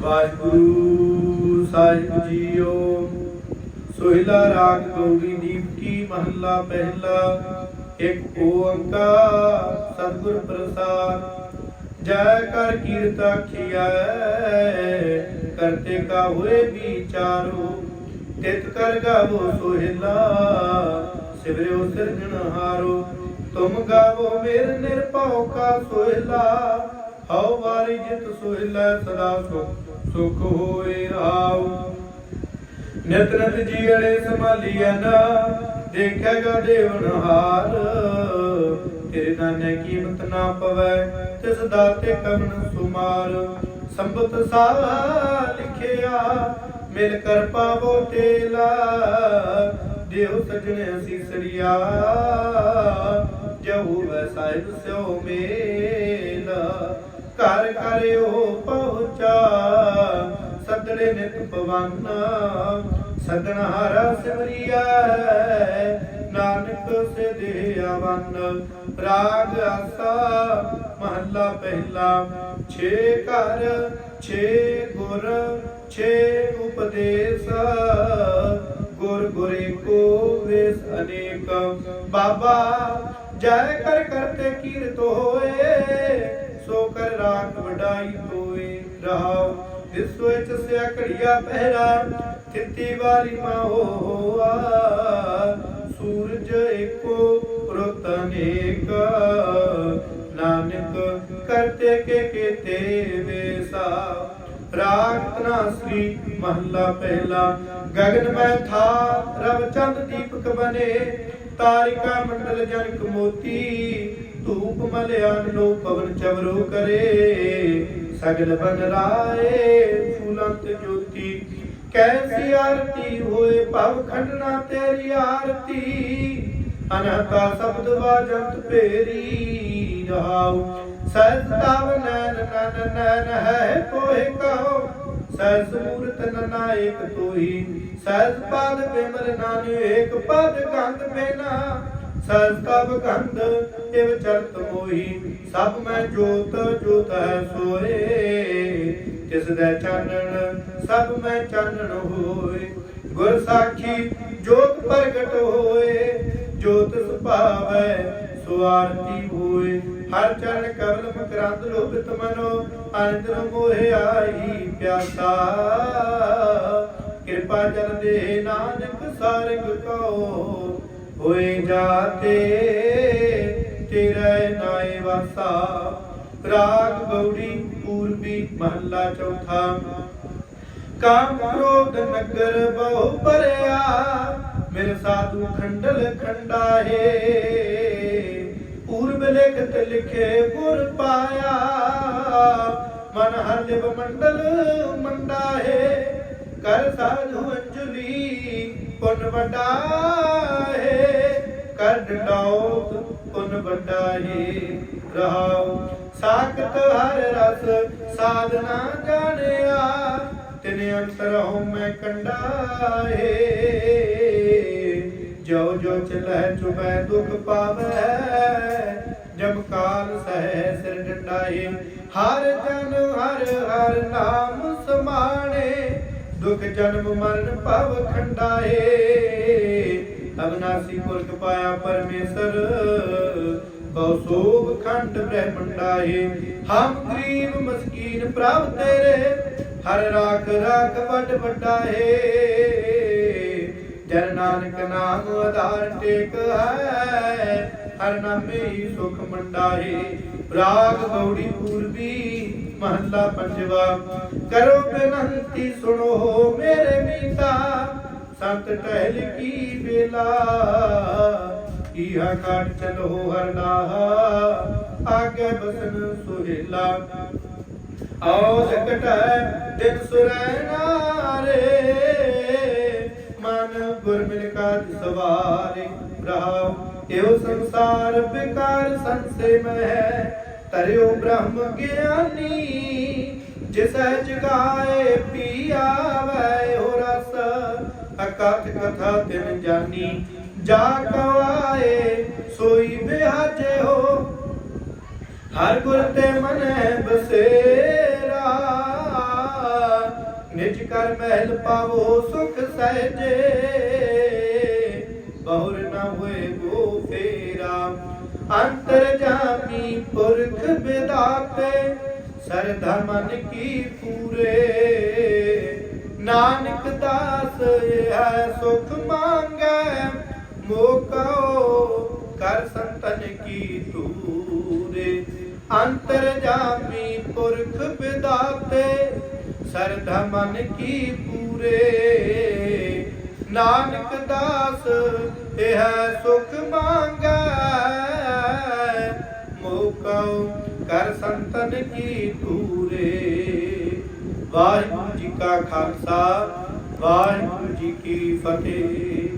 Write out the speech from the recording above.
ਵਾਹਿਗੁਰੂ, ਸਾਹਿਬ JIO. Sohila ਰਾਗ ਗੌਰੀ ਦੀਪ ਮਹੱਲਾ ਪਹਿਲਾ। ਇੱਕ ਓੰਕਾਰ ਸਤਿਗੁਰ ਪ੍ਰਸਾਦ। ਜੈ ਕਰ ਕੀਰਤ ਆਖੀਐ ਕਰਤੇ ਕਾ ਹੋਏ ਵਿਚਾਰੋ। ਤਿਤ ਕਰ ਗਾਵੋ ਸੋਹਿਲਾ, ਸਿਵਰਿਓ ਸਿਰਜਣਹਾਰੋ ਤੁਮ ਗਾਵੋ ਮੇਰ ਨਿਰਭਉ ਕਾ ਸੋਹਿਲਾ, ਹਉ ਵਾਰੀ ਜਿਤ ਸੋਹਿਲਾ ਸਦਾ ਸੁਖ। ਸੁਖ ਹੋਏ ਰਾਉ ਨਿਤ ਨਿਤ ਜੀੜੇ ਸੰਭਾਲੀਐ ਨਾ ਦੇਖੇਗਾ ਦੇਵਨ ਹਾਰ ਤੇਰੇ ਦਾਨੇ ਕੀਮਤ ਨਾ ਪਵੈ, ਤਿਸ ਦਾਤੇ ਕਮਨ ਸੁਮਾਰ। ਸੰਬਤ ਸਾਵਾ ਲਿਖਿਆ, ਮਿਲ ਕਰ ਪਾਵੋ ਤੇਲਾ। ਦੇਵ ਸਜਣੇ ਅਸੀਸੜਿਆ, ਜਹੂ ਵੈ ਸਾਹਿਬ ਸਿਓ ਮੇਲਾ। ਘਰ ਕਰਿਓ ਪਹੁੰਚਾ ਸਤੜੇ ਨਿਤ ਪਵਨ ਸਦਨ ਹਾਰਾ ਸਿਮਰਿਆ ਨਾਨਕ ਸੇ ਦੇ ਆਵਨ। ਰਾਗ ਆਸਾ, ਮਹੱਲਾ ਪਹਿਲਾ। ਛੇ ਘਰ, ਛੇ ਗੁਰ, ਛੇ ਉਪਦੇਸ਼। ਗੁਰ ਗੁਰੇ ਕੋ ਵੇਸ ਅਨੇਕ। ਬਾਬਾ, ਜੈ ਕਰ ਕਰਤੇ ਕੀਰਤ ਹੋਏ, ਸੋ ਕਰ ਰਾਤ ਵਡਾਈ ਹੋਏ ਰਹਾਉ ਵਿਸਵ ਵਿੱਚ ਘੜੀਆ ਪਹਿਰਾ ਥਿੱਤੀ ਵਾਲੀ ਮਾ ਹੋਆ ਸੂਰਜ ਏਕੋ ਪ੍ਰਤ ਅਨੇਕ। ਨਾਨਕ ਕਰਤੇ ਕੇ ਕੀਤੇ ਵੇਸਾ ਰਾਗ ਸ੍ਰੀ ਮਹੱਲਾ ਪਹਿਲਾ। ਗਗਨ ਮੈਂ ਥਾ, ਰਵ ਚੰਦ ਦੀਪਕ ਬਨੇ। ਤਾਰਿਕਾ ਮੰਡਲ ਜਨਕ ਮੋਤੀ। ਧੂਪ ਮਲਿਆਨ ਲੋ ਪਵਨ ਚਵਰੋ ਕਰੇ। ਸਗਲ ਬਨ ਰਾਏ ਫੂਲੰਤ ਜੋਤੀ ਕੈਸੀ ਆਰਤੀ ਹੋਏ ਭਵ ਖੰਡਨਾ ਤੇਰੀ ਆਰਤੀ। ਅਨਹਤਾ ਸ਼ਬਦ ਵਾਜੰਤ ਭੇਰੀ ਰਹਾਉ। ਸਹਿਜ ਤਾਵ ਨੈਣ ਨਨ ਨੈਣ ਹੈ ਕੋਇ ਕਹੋ। ਸਹਿਜ ਮੂਰਤ ਨਨਾਇਕ ਤੋਈ ਸਹਿਜ ਪਾਦ ਬਿਮਲ ਨਾਨਿ ਏਕ ਪਦ ਗੰਧ ਮੇਨਾ। ਸਹਿਜ ਤਬ ਗੰਧ ਇਵ ਚਰਤ ਮੋਹੀ। ਸਭ ਮੈਂ ਜੋਤ ਜੋਤ ਹੈ ਸੋਏ। ਤਿਸ ਦਾ ਚਾਨਣ, ਸਭ ਮੈਂ ਚਾਨਣ ਹੋਏ। ਗੁਰ ਸਾਖੀ ਜੋਤ ਪ੍ਰਗਟ ਹੋਏ। ਜੋਤ ਸੁਭਾਵੈ ਸੁਆਰਤੀ ਹੋਏ। ਹਰ ਚਰਨ ਕਵਲ ਮਕਰੰਦ ਲੋਭਿਤ ਮਨੋ। ਅਨੰਦ ਮੋਹਿ ਆਈ ਪਿਆਸਾ। ਕਿਰਪਾ ਜਨ ਦੇ ਨਾਨਕ ਸਾਰੰਗ ਕੋ। ਹੋਏ ਜਾਤੇ। ਤੇਰੇ ਨਾਏ ਵਾਸਾ। ਰਾਗ ਗੌੜੀ ਪੂਰਬੀ ਮਹੱਲਾ ਚੌਥਾ। ਕਾਮ ਕ੍ਰੋਧ ਨਗਰ ਬਹੁ ਪਰਿਆ ਮੇਰੇ ਸਾਧੂ ਖੰਡਲ ਖੰਡਾਏ ਪੂਰਬ ਲਿਖਤ ਲਿਖੇ ਗੁਰ ਪਾਇਆ। ਮਨ ਹਰ ਲਿਵ ਮੰਡਲ ਮੰਡਾਏ ਕਰ ਸਾਧੂ ਅੰਜਲੀ ਪੁਨ ਵਡਾਏ ਕਰ ਡੰਡਾਉਤ ਪੁਨ ਵਡਾਏ ਰਹਾਉ। ਸਾਖਤ ਹਰ ਰਸ ਸਾਧਨਾ ਜਾਣਿਆ, ਤਿਨ ਅੰਤਰ ਹਉ ਮੈਂ ਕੰਡਾਏ ਜੋ ਜੋ ਚਲੈ ਚੁਬੈ ਦੁਖ ਪਾਵੈ ਜਬ ਕਾਲ ਸਹਿ ਸਿਰ ਡੰਡਾਏ ਹਰ ਜਨ ਹਰ ਹਰ ਨਾਮ ਸਮਾਣੇ, ਦੁਖ ਜਨਮ ਮਰਨ ਭਵ ਖੰਡਾਏ ਅਗਨਾਸੀ ਪੁਰਖ ਪਾਇਆ ਪਰਮੇਸ਼ਰ, ਬਹੁ ਸੋਭ ਖੰਡ ਬ੍ਰਹਮੰਡਾਏ। ਹਮ ਗਰੀਬ ਮਸਕੀਨ ਪ੍ਰਭ ਤੇਰੇ, ਹਰ ਰਾਖ ਰਾਖ ਵੱਡ ਵੱਡਾਏ। ਜਨ ਨਾਨਕ ਨਾਮ ਆਧਾਰ ਟੇਕ ਹੈ, ਹਰ ਨਾਮੇ ਹੀ ਸੁਖ ਮੰਡਾਏ। ਰਾਗ ਗੌੜੀ ਪੂਰਬੀ ਮਹੱਲਾ ਪੰਜਵਾ, ਕਰੋ ਬੇਨੰਤੀ ਸੁਣੋ ਮੇਰੇ ਮੀਤਾ। ਸੰਤ ਟਹਿਲ ਕੀ ਬੇਲਾ ਇਹਾ ਕਾਟ ਚਲੋ ਹਰ ਆਗੇ ਬਸਨ ਸੁਹੇਲਾ। ਆਓ ਸਕਟੈ ਦਿਨ ਸੁਰੈਨਾਰੇ ਮਨ ਗੁਰ ਮਿਲ ਕਾਜ ਸਵਾਰੇ। ਰਹਾਉ ਇਹੋ ਸੰਸਾਰ ਬਿਕਾਰ ਸੰਸੇ ਮਹਿ। ਤਰਿਓ ਬ੍ਰਹਮ ਗਿਆਨੀ ਜਿਸੈ ਜਗਾਏ ਪੀਆਵੈ ਹੋ ਰਸ। ਅਕਥ ਕਥਾ ਤਿਨ ਜਾਨੀ। ਜਾ ਕਵਾਏ, ਸੋਈ ਬਿਹਾਜੇ ਹੋ। ਹਰ ਗੁਰ ਤੇ ਮਨੈ ਬਸੇਰਾ। ਕਰ ਮਹਿਲ ਪਾਵੋ, ਸੁਖ ਸਹਿਜੇ। ਬਹੁਰ ਨਾ ਹੋਏ ਗੋ ਫੇਰਾ। ਅੰਤਰ ਜਾਮੀ ਪੁਰਖ ਬਿਦਾਤੇ। ਸਰਧਾ ਮਨ ਕੀ ਪੂਰੇ। ਨਾਨਕ ਦਾਸ ਜਾਮੀ ਪੁਰਖ ਬਿਦਾਤੇ ਸਰਧਾ ਮਨ ਕੀ ਪੂਰੇ। ਨਾਨਕ ਦਾਸ, ਇਹ ਸੁਖ ਮੰਗੈ। ਮੋਕਉ ਕਰ ਸੰਤਨ ਕੀ ਪੂਰੇ। ਵਾਹਿਗੁਰੂ ਜੀ ਕਾ ਖਾਲਸਾ, ਵਾਹਿਗੁਰੂ ਜੀ ਕੀ ਫਤਿਹ।